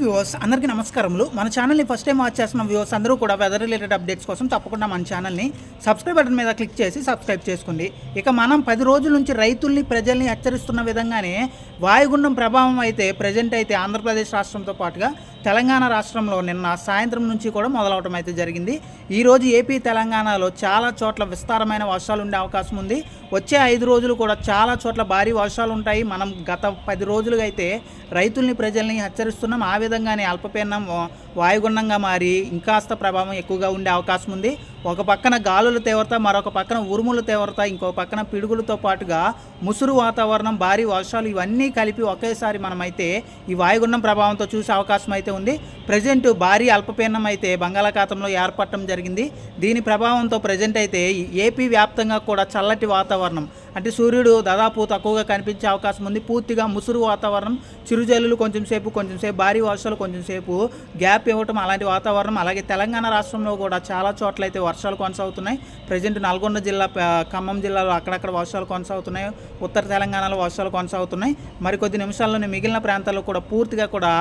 Viewers అందరికీ నమస్కారములు. మన ఛానల్ని ఫస్ట్ టైం వాచ్ చేస్తున్న వ్యూవర్స్ అందరూ కూడా వెదర్ రిలేటెడ్ అప్డేట్స్ కోసం తప్పకుండా మన ఛానల్ని సబ్స్క్రైబ్ బటన్ మీద క్లిక్ చేసి సబ్స్క్రైబ్ చేసుకోండి. ఇక మనం పది రోజుల నుంచి రైతుల్ని ప్రజల్ని హెచ్చరిస్తున్న విధంగానే వాయుగుండం ప్రభావం అయితే ప్రజెంట్ అయితే ఆంధ్రప్రదేశ్ రాష్ట్రంతో పాటుగా తెలంగాణ రాష్ట్రంలో నిన్న సాయంత్రం నుంచి కూడా మొదలవటం అయితే జరిగింది. ఈరోజు ఏపీ తెలంగాణలో చాలా చోట్ల విస్తారమైన వర్షాలు ఉండే అవకాశం ఉంది. వచ్చే ఐదు రోజులు కూడా చాలా చోట్ల భారీ వర్షాలు ఉంటాయి. మనం గత పది రోజులుగా అయితే రైతుల్ని ప్రజల్ని హెచ్చరిస్తున్నాం. ఆ విధంగానే అల్పపీడనం వాయుగుండంగా మారి ఇంకాస్త ప్రభావం ఎక్కువగా ఉండే అవకాశం ఉంది. ఒక పక్కన గాలుల తీవ్రత మరొక పక్కన ఉరుముల తీవ్రత ఇంకో పక్కన పిడుగులతో పాటుగా ముసురు వాతావరణం భారీ వర్షాలు ఇవన్నీ కలిపి ఒకేసారి మనమైతే ఈ వాయుగుండం ప్రభావంతో చూసే అవకాశం అయితే ఉంది. ప్రజెంట్ భారీ అల్పపీడనం అయితే బంగాళాఖాతంలో ఏర్పడటం జరిగింది. దీని ప్రభావంతో ప్రజెంట్ అయితే ఏపీ వ్యాప్తంగా కూడా చల్లటి వాతావరణం అంటే సూర్యుడు దాదాపు తక్కువగా కనిపించే అవకాశం ఉంది. పూర్తిగా ముసురు వాతావరణం చిరుజల్లులు కొంచెం సేపు కొంచెం సేపు భారీ వర్షాలు కొంచెం సేపు గ్యాప్ ఇవ్వటం అలాంటి వాతావరణం అలాగే తెలంగాణ రాష్ట్రంలో కూడా చాలా చోట్ల అయితే వర్షాలు కొనసాగుతున్నాయి. ప్రజెంట్ నల్గొండ జిల్లా ఖమ్మం జిల్లాలో అక్కడక్కడ వర్షాలు కొనసాగుతున్నాయి. ఉత్తర తెలంగాణలో వర్షాలు కొనసాగుతున్నాయి. మరికొద్ది నిమిషాల్లోనే మిగిలిన ప్రాంతాల్లో కూడా పూర్తిగా కూడా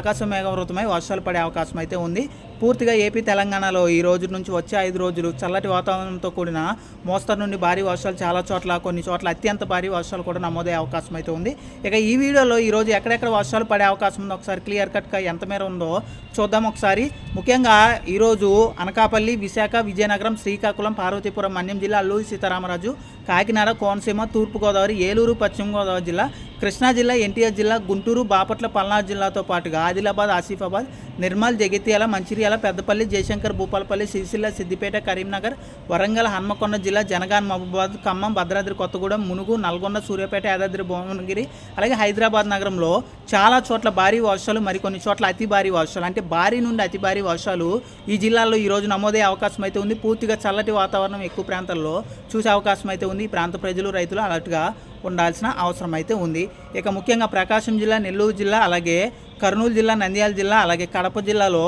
ఆకాశం మేఘవృతమై వర్షాలు పడే అవకాశం అయితే ఉంది. పూర్తిగా ఏపీ తెలంగాణలో ఈ రోజు నుంచి వచ్చే ఐదు రోజులు చల్లటి వాతావరణంతో కూడిన మోస్తరు నుండి భారీ వర్షాలు చాలా చోట్ల కొన్ని చోట్ల అత్యంత భారీ వర్షాలు కూడా నమోదయ్యే అవకాశం అయితే ఉంది. ఇక ఈ వీడియోలో ఈ రోజు ఎక్కడెక్కడ వర్షాలు పడే అవకాశం ఉందో ఒకసారి క్లియర్ కట్గా ఎంత మేర ఉందో చూద్దాం ఒకసారి. ముఖ్యంగా ఈరోజు అనకాపల్లి విశాఖ విజయనగరం శ్రీకాకుళం పార్వతీపురం మన్యం జిల్లా అల్లూరి సీతారామరాజు కాకినాడ కోనసీమ తూర్పుగోదావరి ఏలూరు పశ్చిమ గోదావరి జిల్లా కృష్ణా జిల్లా ఎన్టీఆర్ జిల్లా గుంటూరు బాపట్ల పల్నాడు జిల్లాతో పాటుగా ఆదిలాబాద్ ఆసిఫాబాద్ నిర్మల్ జగిత్యాల మంచిర్యాల పెద్దపల్లి జయశంకర్ భూపాలపల్లి సిరిసిల్ల సిద్దిపేట కరీంనగర్ వరంగల్ హన్మకొండ జిల్లా జనగాన్ మహబూబాద్ ఖమ్మం భద్రాద్రి కొత్తగూడెం మునుగు నల్గొండ సూర్యాపేట యాదాద్రి భువనగిరి అలాగే హైదరాబాద్ నగరంలో చాలా చోట్ల భారీ వర్షాలు మరికొన్ని చోట్ల అతి భారీ వర్షాలు. అంటే భారీ నుండి అతి భారీ వర్షాలు ఈ జిల్లాల్లో ఈరోజు నమోదయ్యే అవకాశం అయితే ఉంది. పూర్తిగా చల్లటి వాతావరణం ఎక్కువ ప్రాంతాల్లో చూసే అవకాశం అయితే ఉంది. ఈ ప్రాంత ప్రజలు రైతులు అలర్ట్గా ఉండాల్సిన అవసరం అయితే ఉంది. ఇక ముఖ్యంగా ప్రకాశం జిల్లా నెల్లూరు జిల్లా అలాగే కర్నూలు జిల్లా నంద్యాల జిల్లా అలాగే కడప జిల్లాలో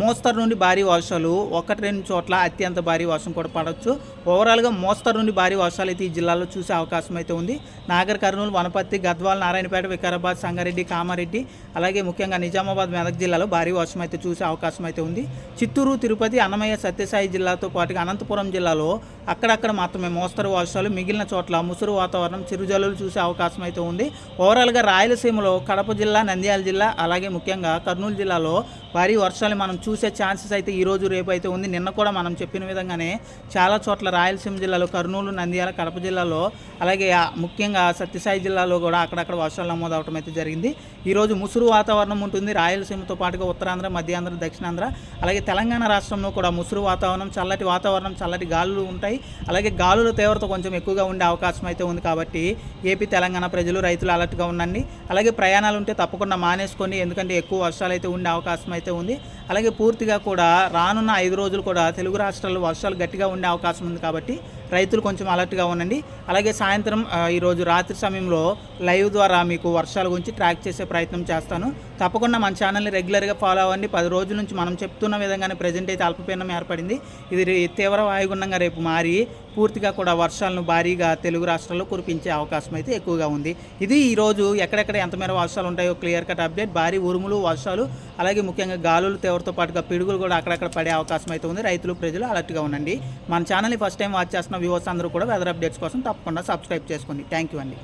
మోస్తరు నుండి భారీ వర్షాలు ఒకటి రెండు చోట్ల అత్యంత భారీ వర్షం కూడా పడవచ్చు. ఓవరాల్గా మోస్తరు నుండి భారీ వర్షాలు అయితే ఈ జిల్లాలో చూసే అవకాశం అయితే ఉంది. నాగర్ కర్నూలు వనపర్తి గద్వాల్ నారాయణపేట వికారాబాద్ సంగారెడ్డి కామారెడ్డి అలాగే ముఖ్యంగా నిజామాబాద్ మెదక్ జిల్లాలో భారీ వర్షం అయితే చూసే అవకాశం అయితే ఉంది. చిత్తూరు తిరుపతి అన్నమయ్య సత్యసాయి జిల్లాతో పాటుగా అనంతపురం జిల్లాలో అక్కడక్కడ మాత్రమే మోస్తరు వర్షాలు మిగిలిన చోట్ల ముసురు వాతావరణం చిరుజల్లులు చూసే అవకాశం అయితే ఉంది. ఓవరాల్గా రాయలసీమలో కడప జిల్లా నంద్యాల జిల్లా అలాగే ముఖ్యంగా కర్నూలు జిల్లాలో భారీ వర్షాలు మనం చూసే ఛాన్సెస్ అయితే ఈ రోజు రేపు అయితే ఉంది. నిన్న కూడా మనం చెప్పిన విధంగానే చాలా చోట్ల రాయలసీమ జిల్లాలో కర్నూలు నంద్యాల కడప జిల్లాలో అలాగే ముఖ్యంగా సత్యసాయి జిల్లాలో కూడా అక్కడక్కడ వర్షాలు నమోదు అవడం అయితే జరిగింది. ఈరోజు ముసురు వాతావరణం ఉంటుంది. రాయలసీమతో పాటుగా ఉత్తరాంధ్ర మధ్యాంధ్ర దక్షిణాంధ్ర అలాగే తెలంగాణ రాష్ట్రంలో కూడా ముసురు వాతావరణం చల్లటి వాతావరణం చల్లటి గాలులు ఉంటాయి. అలాగే గాలుల తీవ్రత కొంచెం ఎక్కువగా ఉండే అవకాశం అయితే ఉంది కాబట్టి ఏపీ తెలంగాణ ప్రజలు రైతులు అలర్ట్గా ఉండండి. అలాగే ప్రయాణాలు ఉంటే తప్పకుండా మానేసుకోండి ఎందుకంటే ఎక్కువ వర్షాలు అయితే ఉండే అవకాశం అయితే ఉంది. అలాగే అలాగే పూర్తిగా కూడా రానున్న ఐదు రోజులు కూడా తెలుగు రాష్ట్రాల్లో వర్షాలు గట్టిగా ఉండే అవకాశం ఉంది కాబట్టి రైతులు కొంచెం అలర్ట్గా ఉండండి. అలాగే సాయంత్రం ఈరోజు రాత్రి సమయంలో లైవ్ ద్వారా మీకు వర్షాల గురించి ట్రాక్ చేసే ప్రయత్నం చేస్తాను. తప్పకుండా మన ఛానల్ని రెగ్యులర్గా ఫాలో అవ్వండి. పది రోజుల నుంచి మనం చెప్తున్న విధంగానే ప్రజెంట్ అయితే అల్పపీడనం ఏర్పడింది. ఇది తీవ్ర వాయుగుండంగా రేపు మారి పూర్తిగా కూడా వర్షాలను భారీగా తెలుగు రాష్ట్రాల్లో కురిపించే అవకాశం అయితే ఎక్కువగా ఉంది. ఇది ఈరోజు ఎక్కడెక్కడ ఎంత మేర వర్షాలు ఉంటాయో క్లియర్ కట్ అప్డేట్. భారీ ఉరుములు వర్షాలు అలాగే ముఖ్యంగా గాలులు తీవ్రతో పాటుగా పిడుగులు కూడా అక్కడక్కడ పడే అవకాశం అయితే ఉంది. రైతులు ప్రజలు అలర్ట్గా ఉండండి. మన ఛానల్ని ఫస్ట్ టైం వాచ్ చేస్తున్న వ్యూవర్స్ అందరూ కూడా వెదర్ అప్డేట్స్ కోసం తప్పకుండా సబ్స్క్రైబ్ చేసుకోండి. థ్యాంక్ యూ అండి.